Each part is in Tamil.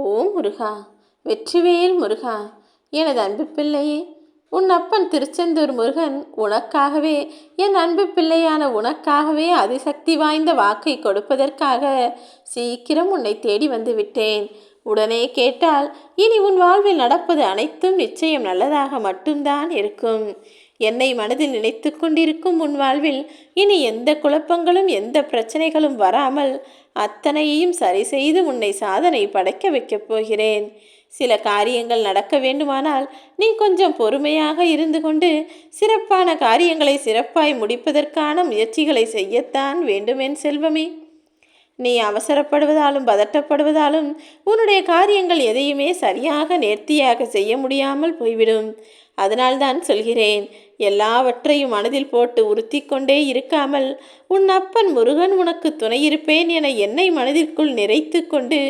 ஓ முருகா வெற்றிவேல் முருகா எனது அன்பு பிள்ளையே உன் அப்பன் திருச்செந்தூர் முருகன் உனக்காகவே என் அன்பு பிள்ளையான உனக்காகவே அதிசக்தி வாய்ந்த வாக்கை கொடுப்பதற்காக சீக்கிரம் உன்னை தேடி வந்து விட்டேன். உடனே கேட்டால் இனி உன் வாழ்வில் நடப்பது அனைத்தும் நிச்சயம் நல்லதாக மட்டும்தான் இருக்கும். என்னை மனதில் நினைத்து கொண்டிருக்கும் உன் வாழ்வில் இனி எந்த குழப்பங்களும் எந்த பிரச்சனைகளும் வராமல் அத்தனையையும் சரி செய்து உன்னை சாதனை படைக்க வைக்கப் போகிறேன். சில காரியங்கள் நடக்க வேண்டுமானால் நீ கொஞ்சம் பொறுமையாக இருந்து கொண்டு சிறப்பான காரியங்களை சிறப்பாய் முடிப்பதற்கான முயற்சிகளை செய்யத்தான் வேண்டுமென் செல்வமே. நீ அவசரப்படுவதாலும் பதட்டப்படுவதாலும் உன்னுடைய காரியங்கள் எதையுமே சரியாக நேர்த்தியாக செய்ய முடியாமல் போய்விடும். அதனால்தான் சொல்கிறேன் எல்லாவற்றையும் மனதில் போட்டு உறுத்தி கொண்டே இருக்காமல் உன் அப்பன் முருகன் உனக்கு துணையிருப்பேன் என என்னை மனதிற்குள் நிறைத்து கொண்டு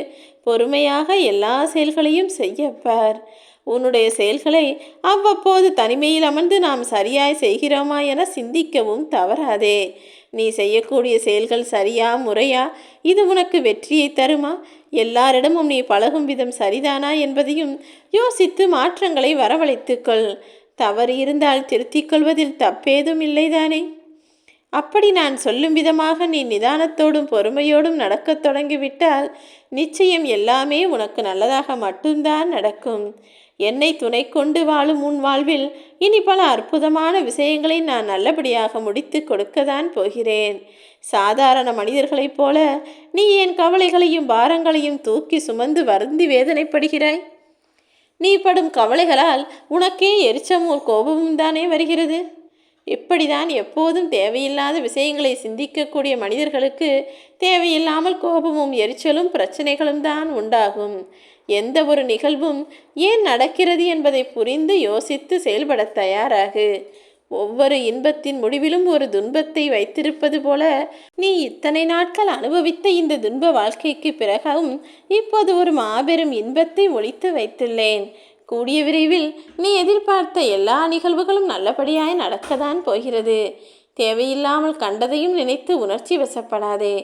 பொறுமையாக எல்லா செயல்களையும் செய்யப்பார் உன்னுடைய செயல்களை அவ்வப்போது தனிமையில் அமர்ந்து நாம் சரியாய் செய்கிறோமா என சிந்திக்கவும் தவறாதே. நீ செய்யக்கூடிய செயல்கள் சரியா முறையா இது உனக்கு வெற்றியை தருமா? எல்லாரிடமும் நீ பழகும் விதம் சரிதானா என்பதையும் யோசித்து மாற்றங்களை வரவழைத்துக்கொள். தவறு இருந்தால் திருத்திக் கொள்வதில் தப்பேதும் இல்லைதானே? அப்படி நான் சொல்லும் விதமாக நீ நிதானத்தோடும் பொறுமையோடும் நடக்கத் தொடங்கிவிட்டால் நிச்சயம் எல்லாமே உனக்கு நல்லதாக மட்டும்தான் நடக்கும். என்னை துணை கொண்டு வாழும் உன் வாழ்வில் இனி பல அற்புதமான விஷயங்களை நான் நல்லபடியாக முடித்து கொடுக்கத்தான் போகிறேன். சாதாரண மனிதர்களைப் போல நீ என் கவலைகளையும் பாரங்களையும் தூக்கி சுமந்து வருந்தி வேதனைப்படுகிறாய்? நீ படும் கவலைகளால் உனக்கே எரிச்சமும் கோபமும் தானே வருகிறது? இப்படிதான் எப்போதும் தேவையில்லாத விஷயங்களை சிந்திக்கக்கூடிய மனிதர்களுக்கு தேவையில்லாமல் கோபமும் எரிச்சலும் பிரச்சனைகளும் தான் உண்டாகும். எந்த ஒரு நிகழ்வும் ஏன் நடக்கிறது என்பதை புரிந்து யோசித்து செயல்பட தயாராகு. ஒவ்வொரு இன்பத்தின் முடிவிலும் ஒரு துன்பத்தை வைத்திருப்பது போல நீ இத்தனை நாட்கள் அனுபவித்த இந்த துன்ப வாழ்க்கைக்கு பிறகும் இப்போது ஒரு மாபெரும் இன்பத்தை ஒழித்து வைத்துள்ளேன். கூடிய விரைவில் நீ எதிர்பார்த்த எல்லா நிகழ்வுகளும் நல்லபடியாய் நடக்கத்தான் போகிறது. தேவையில்லாமல் கண்டதையும் நினைத்து உணர்ச்சி வசப்படாதே.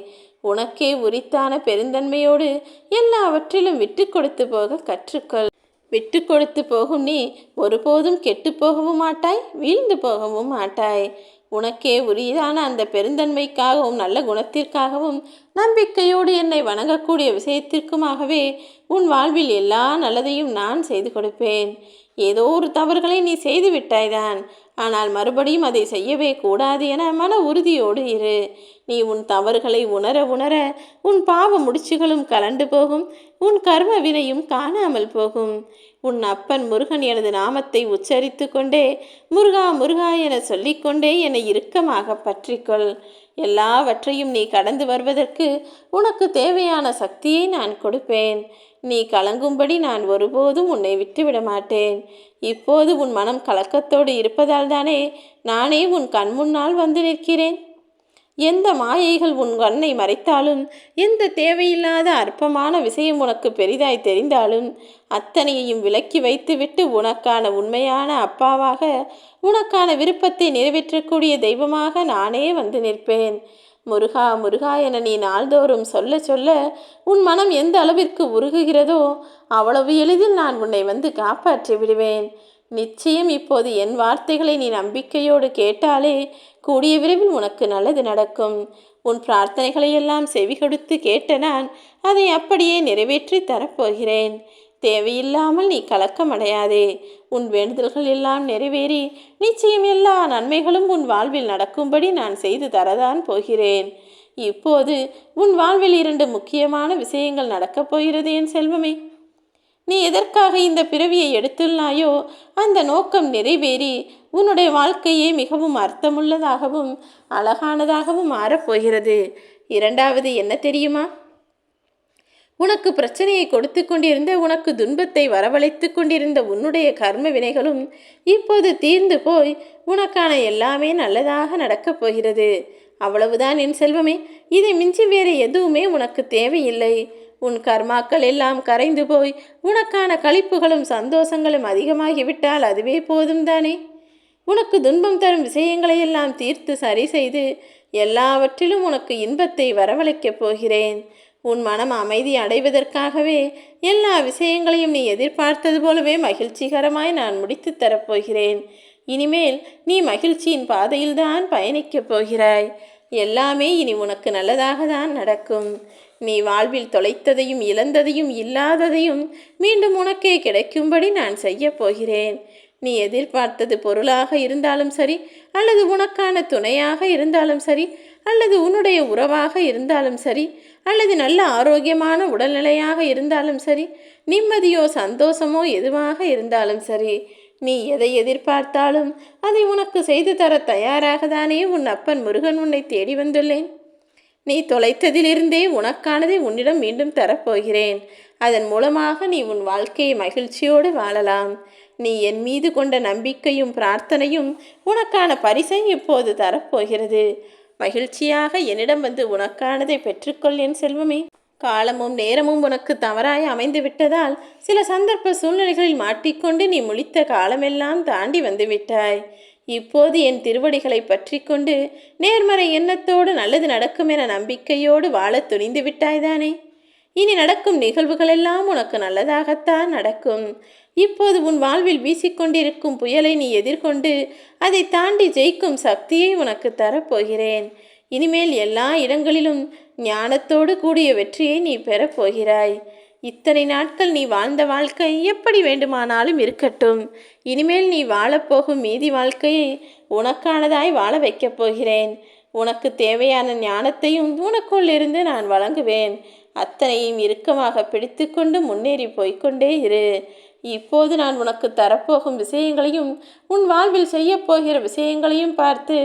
உனக்கே உரித்தான பெருந்தன்மையோடு எல்லாவற்றிலும் விட்டு கொடுத்து போக கற்றுக்கொள். விட்டு கொடுத்து போகும் நீ ஒருபோதும் கெட்டு போகவும் மாட்டாய் வீழ்ந்து போகவும் மாட்டாய். உனக்கே உரியதான அந்த பெருந்தன்மைக்காகவும் நல்ல குணத்திற்காகவும் நம்பிக்கையோடு என்னை வணங்கக்கூடிய விஷயத்திற்குமாகவே உன் வாழ்வில் எல்லா நல்லதையும் நான் செய்து கொடுப்பேன். ஏதோ ஒரு தவறுகளை நீ செய்து விட்டாய்தான் ஆனால் மறுபடியும் அதை செய்யவே கூடாது என மன உறுதியோடு இரு. நீ உன் தவறுகளை உணர உணர உன் பாவ முடிச்சுகளும் கலண்டு போகும். உன் கர்ம வினையும் காணாமல் போகும். உன் அப்பன் முருகன் எனது நாமத்தை உச்சரித்து கொண்டே முருகா முருகா என சொல்லிக்கொண்டே என்னை இறுக்கமாக பற்றிக்கொள். எல்லாவற்றையும் நீ கடந்து வருவதற்கு உனக்கு தேவையான சக்தியை நான் கொடுப்பேன். நீ கலங்கும்படி நான் ஒருபோதும் உன்னை விட்டுவிட மாட்டேன் இப்போது உன் மனம் கலக்கத்தோடு இருப்பதால் தானே நானே உன் கண் முன்னால் வந்து நிற்கிறேன். எந்த மாயைகள் உன் கண்ணை மறைத்தாலும் எந்த தேவையில்லாத அற்பமான விஷயம் உனக்கு பெரிதாய் தெரிந்தாலும் அத்தனையையும் விலக்கி வைத்துவிட்டு உனக்கான உண்மையான அப்பாவாக உனக்கான விருப்பத்தை நிறைவேற்றக்கூடிய தெய்வமாக நானே வந்து நிற்பேன். முருகா முருகா என நீ நாள்தோறும் சொல்ல சொல்ல உன் மனம் எந்த அளவிற்கு உருகுகிறதோ அவ்வளவு எளிதில் நான் உன்னை வந்து காப்பாற்றி விடுவேன். நிச்சயம் இப்போது என் வார்த்தைகளை நீ நம்பிக்கையோடு கேட்டாலே கூடிய விரைவில் உனக்கு நல்லது நடக்கும். உன் பிரார்த்தனைகளை எல்லாம் செவி கொடுத்து கேட்ட நான் அதை அப்படியே நிறைவேற்றி தரப்போகிறேன். தேவையில்லாமல் நீ கலக்கமடையாதே. உன் வேண்டுதல்கள் எல்லாம் நிறைவேறி நிச்சயம் எல்லா நன்மைகளும் உன் வாழ்வில் நடக்கும்படி நான் செய்து தரதான் போகிறேன். இப்போது உன் வாழ்வில் இரண்டு முக்கியமான விஷயங்கள் நடக்கப் போகிறது என் செல்வமே. நீ எதற்காக இந்த பிறவியை எடுத்துள்ளாயோ அந்த நோக்கம் நிறைவேறி உன்னுடைய வாழ்க்கையே மிகவும் அர்த்தமுள்ளதாகவும் அழகானதாகவும் மாறப்போகிறது இரண்டாவது என்ன தெரியுமா? உனக்கு பிரச்சனையை கொடுத்து கொண்டிருந்த உனக்கு துன்பத்தை வரவழைத்து கொண்டிருந்த உன்னுடைய கர்ம வினைகளும் இப்போது தீர்ந்து போய் உனக்கான எல்லாமே நல்லதாக நடக்கப் போகிறது. அவ்வளவுதான் என் செல்வமே. இதை மிஞ்சி வேறு எதுவுமே உனக்கு தேவையில்லை. உன் கர்மாக்கள் எல்லாம் கரைந்து போய் உனக்கான களிப்புகளும் சந்தோஷங்களும் அதிகமாகிவிட்டால் அதுவே போதும் தானே. உனக்கு துன்பம் தரும் விஷயங்களை எல்லாம் தீர்த்து சரி செய்து எல்லாவற்றிலும் உனக்கு இன்பத்தை வரவழைக்கப் போகிறேன். உன் மனம் அமைதி அடைவதற்காகவே எல்லா விஷயங்களையும் நீ எதிர்பார்த்தது போலவே மகிழ்ச்சிகரமாய் நான் முடித்து தரப்போகிறேன். இனிமேல் நீ மகிழ்ச்சியின் பாதையில்தான் பயணிக்கப் போகிறாய். எல்லாமே இனி உனக்கு நல்லதாக தான் நடக்கும். நீ வாழ்வில் தொலைத்ததையும் இழந்ததையும் இல்லாததையும் மீண்டும் உனக்கே கிடைக்கும்படி நான் செய்யப் போகிறேன். நீ எதிர்பார்த்தது பொருளாக இருந்தாலும் சரி அல்லது உனக்கான துணையாக இருந்தாலும் சரி அல்லது உன்னுடைய உறவாக இருந்தாலும் சரி அல்லது நல்ல ஆரோக்கியமான உடல்நிலையாக இருந்தாலும் சரி நிம்மதியோ சந்தோஷமோ எதுவாக இருந்தாலும் சரி நீ எதை எதிர்பார்த்தாலும் அதை உனக்கு செய்து தர தயாராக தானே உன் அப்பன் முருகன் உன்னை தேடி வந்துள்ளேன். நீ தொலைத்ததிலிருந்தே உனக்கானதை உன்னிடம் மீண்டும் தரப்போகிறேன். அதன் மூலமாக நீ உன் வாழ்க்கையை மகிழ்ச்சியோடு வாழலாம். நீ என் மீது கொண்ட நம்பிக்கையும் பிரார்த்தனையும் உனக்கான பரிசை இப்போது தரப்போகிறது. மகிழ்ச்சியாக என்னிடம் வந்து உனக்கானதை பெற்றுக்கொள் என் செல்வமே. காலமும் நேரமும் உனக்கு தவறாய் அமைந்து விட்டதால் சில சந்தர்ப்ப சூழ்நிலைகளில் மாட்டிக்கொண்டு நீ முழித்த காலமெல்லாம் தாண்டி வந்து விட்டாய் இப்போது என் திருவடிகளை பற்றி கொண்டு நேர்மறை எண்ணத்தோடு நல்லது நடக்கும் என நம்பிக்கையோடு வாழத் துணிந்து விட்டாய்தானே இனி நடக்கும் நிகழ்வுகளெல்லாம் உனக்கு நல்லதாகத்தான் நடக்கும். இப்போது உன் வாழ்வில் வீசிக்கொண்டிருக்கும் புயலை நீ எதிர்கொண்டு அதை தாண்டி ஜெயிக்கும் சக்தியை உனக்கு தரப்போகிறேன். இனிமேல் எல்லா இடங்களிலும் ஞானத்தோடு கூடிய வெற்றியை நீ பெறப்போகிறாய் இத்தனை நாட்கள் நீ வாழ்ந்த வாழ்க்கை எப்படி வேண்டுமானாலும் இருக்கட்டும். இனிமேல் நீ வாழப்போகும் மீதி வாழ்க்கையை உனக்கானதாய் வாழ வைக்கப் போகிறேன். உனக்கு தேவையான ஞானத்தையும் உனக்குள்ளிருந்து நான் வழங்குவேன். அத்தனையும் இறுக்கமாக பிடித்துக்கொண்டு முன்னேறி போய்க்கொண்டே இரு. இப்போது நான் உனக்கு தரப்போகும் விஷயங்களையும் உன் வாழ்வில் செய்யப்போகிற விஷயங்களையும் பார்த்து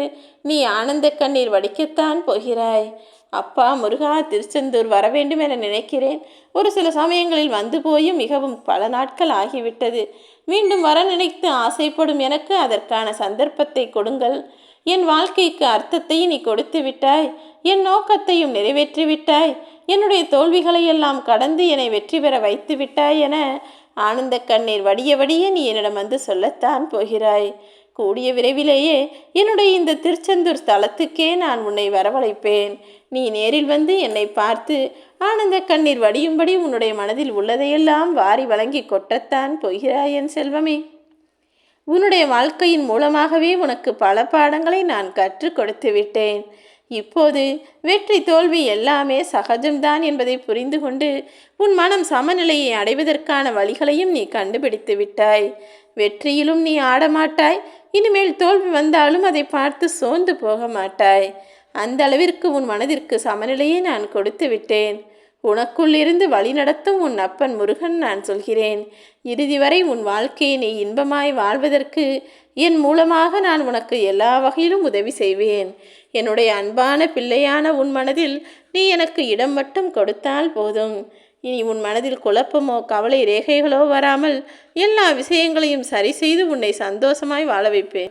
நீ ஆனந்த கண்ணீர் வடிக்கத்தான் போகிறாய். அப்பா முருகா திருச்செந்தூர் வர வேண்டும் என நினைக்கிறேன். ஒரு சில சமயங்களில் வந்து போயும் மிகவும் பல நாட்கள் ஆகிவிட்டது. மீண்டும் வர நினைத்து ஆசைப்படும் எனக்கு அதற்கான சந்தர்ப்பத்தை கொடுங்கள். என் வாழ்க்கைக்கு அர்த்தத்தையும் நீ கொடுத்து விட்டாய். என் நோக்கத்தையும் நிறைவேற்றி விட்டாய். என்னுடைய தோல்விகளையெல்லாம் கடந்து என்னை வெற்றி பெற வைத்து விட்டாய் என ஆனந்த கண்ணீர் வடிய வடிய நீ என்னிடம் வந்து சொல்லத்தான் போகிறாய். கூடிய விரைவிலேயே என்னுடைய இந்த திருச்செந்தூர் ஸ்தலத்துக்கே நான் உன்னை வரவழைப்பேன். நீ நேரில் வந்து என்னை பார்த்து ஆனந்த கண்ணீர் வடியும்படி உன்னுடைய மனதில் உள்ளதையெல்லாம் வாரி வழங்கி கொட்டத்தான் போகிறாய் என் செல்வமே. உன்னுடைய வாழ்க்கையின் மூலமாகவே உனக்கு பல பாடங்களை நான் கற்றுக் கொடுத்து விட்டேன். இப்போது வெற்றி தோல்வி எல்லாமே சகஜம்தான் என்பதை புரிந்து கொண்டு உன் மனம் சமநிலையை அடைவதற்கான வழிகளையும் நீ கண்டுபிடித்து விட்டாய். வெற்றியிலும் நீ ஆடமாட்டாய். இனிமேல் தோல்வி வந்தாலும் அதை பார்த்து சோர்ந்து போக மாட்டாய். அந்த அளவிற்கு உன் மனதிற்கு சமநிலையை நான் கொடுத்து விட்டேன். உனக்குள் இருந்து வழிநடத்தும் உன் அப்பன் முருகன் நான் சொல்கிறேன். இறுதி வரை உன் வாழ்க்கையை நீ இன்பமாய் வாழ்வதற்கு என் மூலமாக நான் உனக்கு எல்லா வகையிலும் உதவி செய்வேன். என்னுடைய அன்பான பிள்ளையான உன் மனதில் நீ எனக்கு இடம் மட்டும் கொடுத்தால் போதும். இனி உன் மனதில் குழப்பமோ கவலை ரேகைகளோ வராமல் எல்லா விஷயங்களையும் சரி செய்து உன்னை சந்தோஷமாய் வாழ வைப்பேன்.